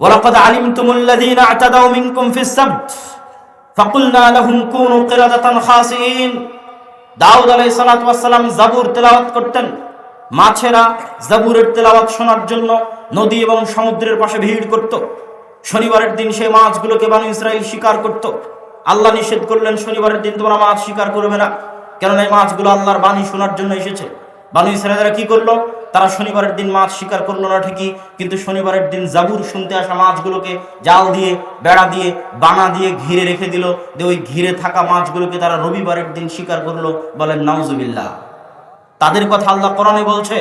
ولقد علمتم الذين اعتدوا منكم في السبت فقلنا لهم كونوا قردة خاسئين দাউদ আলাই সালাম জাবুর তেলাওয়াত করতেন মাছেরা জাবুরের তেলাওয়াত শোনার জন্য নদী এবং সমুদ্রের পাশে ভিড় করত শনিবারের দিন সেই মাছগুলোকে বানু ইসরায়েল শিকার করত আল্লাহ নিষেধ করলেন শনিবারের দিন তোমরা মাছ শিকার করবে না কেননা এই মাছগুলো আল্লাহর বাণী শোনার জন্য এসেছে বানু ইসরায়েলরা কি করলো তারা শনিবারের দিন মাছ শিকার করল না ঠিকই, কিন্তু শনিবারের দিন জাবুর শুনতে আসা মাছগুলোকে জাল দিয়ে, বেড়া দিয়ে, বানা দিয়ে ঘিরে রেখে দিল। যে ওই ঘিরে থাকা মাছগুলোকে তারা রবিবারের দিন শিকার করল বলেন নাউজুবিল্লাহ। তাদের কথা আল্লাহ কোরআনে বলছে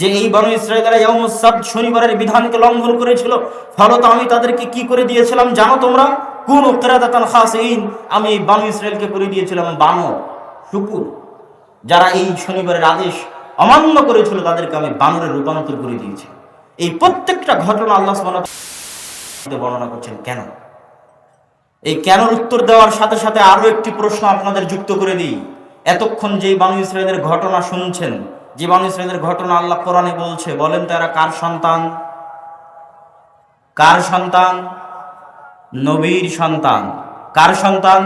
যে এই বনু ইসরায়েলরা ইয়াউমুস সাbt শনিবারের বিধানকে লঙ্ঘন করেছিল। ফলত আমি তাদেরকে কি করে দিয়েছিলাম জানো তোমরা? কোন কিরাদাতান খাসিন আমি এই বানু ইসরায়েলকে করে দিয়েছিলাম বানর, শুকুর। যারা এই শনিবারের আদেশ অমান্য করেছিল তাদেরকে আমি বানরে রূপান্তর করে দিয়েছি। এই প্রত্যেকটা ঘটনা আল্লাহ বর্ণনা করছেন, কেন? এই কেন উত্তর দেওয়ার সাথে সাথে আরও একটি প্রশ্ন আপনাদের যুক্ত করে দিই। এতক্ষণ যে বানু ইসরায়েলের ঘটনা শুনছেন, যে বানু ইসরায়েলের ঘটনা আল্লাহ কোরআনে বলছে, বলেন তারা কার সন্তান? কার সন্তান? নবীর সন্তান। কার সন্তান?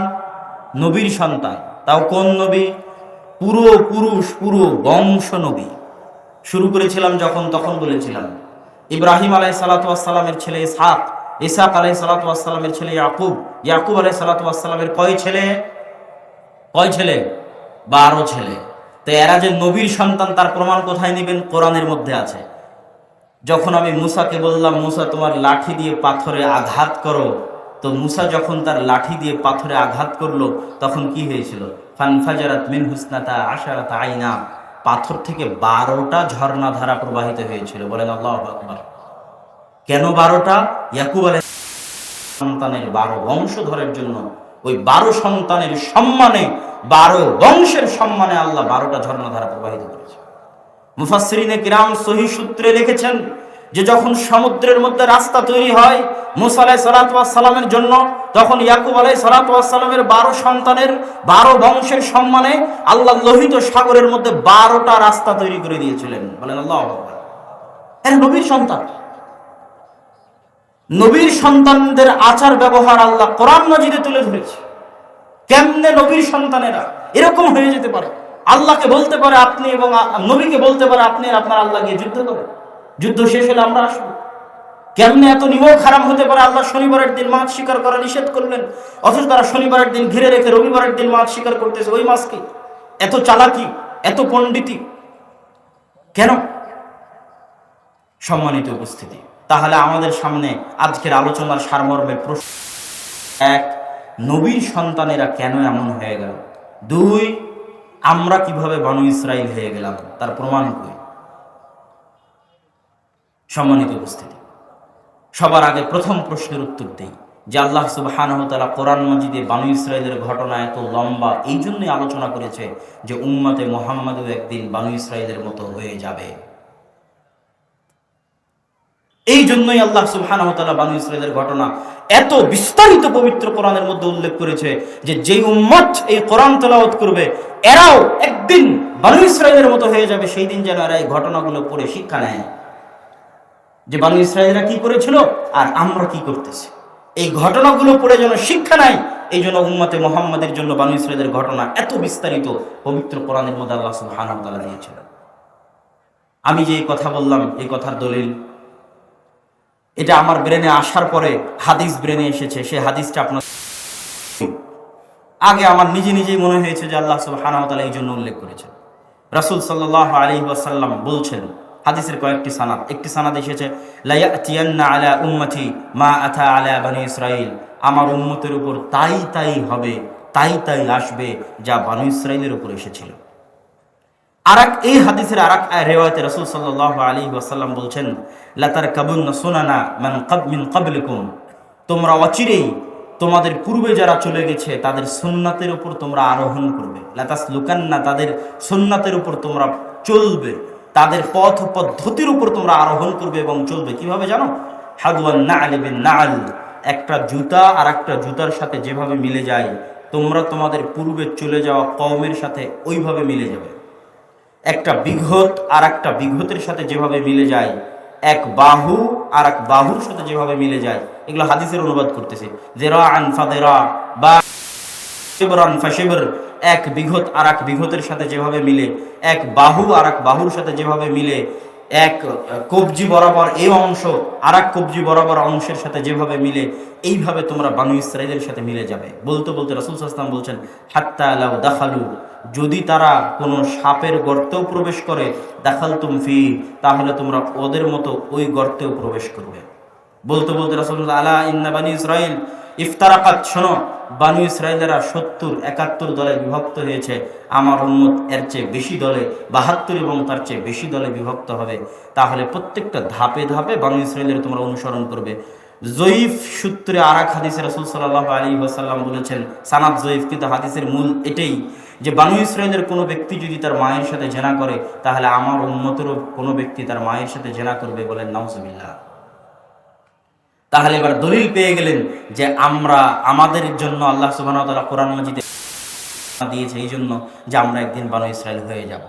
নবীর সন্তান। তাও কোন নবী? পুরো পুরুষ, পুরো বংশ নবী। শুরু করেছিলাম যখন, তখন বলেছিলাম, ইব্রাহিম আলাই সালাতামের ছেলে ইসহাক ইসাক আলাই সালাতামের ছেলে ইয়াকুব ইয়াকুব আলাই সালাতামের কয় ছেলে? কয় ছেলে? বারো ছেলে। তো এরা যে নবীর সন্তান, তার প্রমাণ কোথায় নেবেন? কোরআনের মধ্যে আছে। যখন আমি মুসাকে বললাম, মুসা, তোমার লাঠি দিয়ে পাথরে আঘাত করো। তো মুসা যখন তার লাঠি দিয়ে পাথরে আঘাত করল, তখন কি হয়েছিল? ফানফাজারাত মিন হুসনাতা আশারাত আইনা। পাথর থেকে বারোটা ঝর্ণা ধারা প্রবাহিত হয়েছিল। বলেন আল্লাহ আকবার। কেন বারোটা? ইয়াকুব আলাই সন্তানের বারো বংশধরের জন্য। ওই বারো সন্তানের সম্মানে, বারো বংশের সম্মানে আল্লাহ বারোটা ঝর্ণা ধারা প্রবাহিত করেছে। মুফাসরিনে কিরাম সহি সূত্রে লিখেছেন যে যখন সমুদ্রের মধ্যে রাস্তা তৈরি হয়, মুসা আলাই সালামের জন্য, তখন ইয়াকুব আলাই সালামের বারো সন্তানের, বারো বংশের সম্মানে আল্লাহ লোহিত সাগরের মধ্যে বারোটা রাস্তা তৈরি করে দিয়েছিলেন। বলেন, আল্লাহ নবীর সন্তান। নবীর সন্তানদের আচার ব্যবহার আল্লাহ কোরআন মজিদে তুলে ধরেছে। কেমনে নবীর সন্তানেরা এরকম হয়ে যেতে পারে? আল্লাহকে বলতে পারে আপনি এবং নবীকে বলতে পারে আপনি আপনার আল্লাহ গিয়ে যুদ্ধ করেন। যুদ্ধ শেষ হলে আমরা আসব। কেমনে এত নিমক খারাপ হতে পারে? আল্লাহ শনিবারের দিন মাছ শিকার করা নিষেধ করলেন। অথচ তারা শনিবারের দিন ঘিরে রেখে রবিবারের দিন মাছ শিকার করতেছে। ওই মাছকে এত চালাকি, এত পণ্ডিতি। কেন? সম্মানিত উপস্থিতি, তাহলে আমাদের সামনে আজকের আলোচনার সারমর্মের প্রশ্ন। এক, নবীর সন্তানেরা কেন এমন হয়ে গেল? দুই, আমরা কীভাবে বনু ইসরায়েল হয়ে গেলাম? তার প্রমাণ কই? সম্মানিত উপস্থিতি। সবার আগে প্রথম প্রশ্নের উত্তর দেই যে আল্লাহ সুবহানাহু ওয়া কোরআন মাজিদে বানু ইসরায়েলের ঘটনা এত লম্বা, এই জন্যই আলোচনা করেছে যে উম্মতে মোহাম্মদও একদিন বানু ইসরায়েলের মতো হয়ে যাবে। এই জন্যই আল্লাহ সুবহানাহু ওয়া বানু ইসরায়েলের ঘটনা এত বিস্তারিত পবিত্র কোরআনের মধ্যে উল্লেখ করেছে যে যেই উম্মত এই কোরআন তেলাওয়াত করবে, এরাও একদিন বানু ইসরায়েলের মতো হয়ে যাবে, সেই দিন যেন এরা এই ঘটনাগুলো পড়ে শিক্ষা নেয়। যে বানু ইসরায়েলরা কি করেছিল আর আমরা কি করতেছি? এই ঘটনাগুলো পড়ে যেন শিক্ষা নাই, এই জন্য উম্মতে মোহাম্মদের জন্য বানু ইসরায়েলের ঘটনা এত বিস্তারিত পবিত্র কোরআনের মধ্যে আল্লাহ সুবহানাহু ওয়া তাআলা দিয়েছিলেন। আমি যে কথা বললাম, এই কথার দলিল, এটা আমার ব্রেনে আসার পরে হাদিস ব্রেনে এসেছে, সেই হাদিসটা আপনার আগে আমার নিজে নিজেই মনে হয়েছে যে আল্লাহ সুবহানাহু ওয়া তাআলা এই জন্য উল্লেখ করেছেন। রাসূল সাল্লাল্লাহু আলাইহি ওয়াসাল্লাম বলছেন হাদিসের কয়েকটি সানাদ। একটি সানাদ এসেছে লা ইয়াতিয়ান্না আলা উম্মতি মা আতা আলা বনি ইসরাইল আমার উম্মতের উপর তাই তাই হবে, তাই তাই আসবে যা বনি ইসরাইলের উপর এসেছিল। আরাক, এই হাদিসের আরাক রেওয়ায়তে রাসূল সাল্লাল্লাহু আলাইহি ওয়াসাল্লাম বলছেন লাতার কাবুন সুনানা মান কাব, মিন ক্বাবলিকুম। তোমরা অচিরেই তোমাদের পূর্বে যারা চলে গেছে, তাদের সুন্নাতের উপর তোমরা আরোহণ করবে। লাতাস লুকান্না তাদের সুন্নাতের উপর তোমরা চলবে। তাদের পথ পদ্ধতির উপর তোমরা আরোহণ করবে এবং চলবে। কীভাবে জানো? হাদওয়ান নাআল বিন নাআল। একটা জুতা আর একটা জুতার সাথে যেভাবে মিলে যায়, তোমরা তোমাদের পূর্বে চলে যাওয়া কওমের সাথে ওইভাবে মিলে যাবে। একটা বিঘত আর একটা বিঘতের সাথে যেভাবে মিলে যায়, এক বাহু আর এক বাহুর সাথে যেভাবে মিলে যায়, এগুলো হাদিসের অনুবাদ করতেছে। জেরা আন ফাদেরা বা এক বিঘত আর এক বিঘতের সাথে যেভাবে মিলে, এক বাহু আর এক বাহুর সাথে যেভাবে মিলে, এক কবজি বরাবর এই অংশ আর এক কবজি বরাবর অংশের সাথে যেভাবে মিলে, এইভাবে তোমরা বানু ইসরায়েলের সাথে মিলে যাবে। বলতে বলতে রাসুল সাল্লাম বলছেন, হাত্তা আলাউ দাখালু যদি তারা কোনো সাপের গর্তেও প্রবেশ করে দাখাল তুমফি তাহলে তোমরা ওদের মতো ওই গর্তেও প্রবেশ করবে। বলতে বলতে রাসূলুল্লাহ আলা ইন্না বানি ইসরাইল ইফতারাকাত শোনো, বানু ইসরায়েলেরা সত্তর, একাত্তর দলে বিভক্ত হয়েছে। আমার উন্মত এর চেয়ে বেশি দলে, বাহাত্তর এবং তার চেয়ে বেশি দলে বিভক্ত হবে। তাহলে প্রত্যেকটা ধাপে ধাপে বানু ইসরায়েলের তোমরা অনুসরণ করবে। জয়ীফ সূত্রে আর এক হাদিসে রাসুল সাল্লাহ আলী ওসাল্লাম বলেছেন, সানাদ জয়ীফ, কিন্তু হাদিসের মূল এটাই যে, বানু ইসরায়েলের কোনো ব্যক্তি যদি তার মায়ের সাথে জেনা করে, তাহলে আমার উন্মতেরও কোনো ব্যক্তি তার মায়ের সাথে জেনা করবে বলেন নাউজুবিল্লাহ। তাহলে এবার দলিল পেয়ে গেলেন যে আমরা, আমাদের জন্য আল্লাহ সুবাহ কোরআন মজিদে দিয়েছে, এই জন্য যে আমরা একদিন বানো ইসরায়েল হয়ে যাব।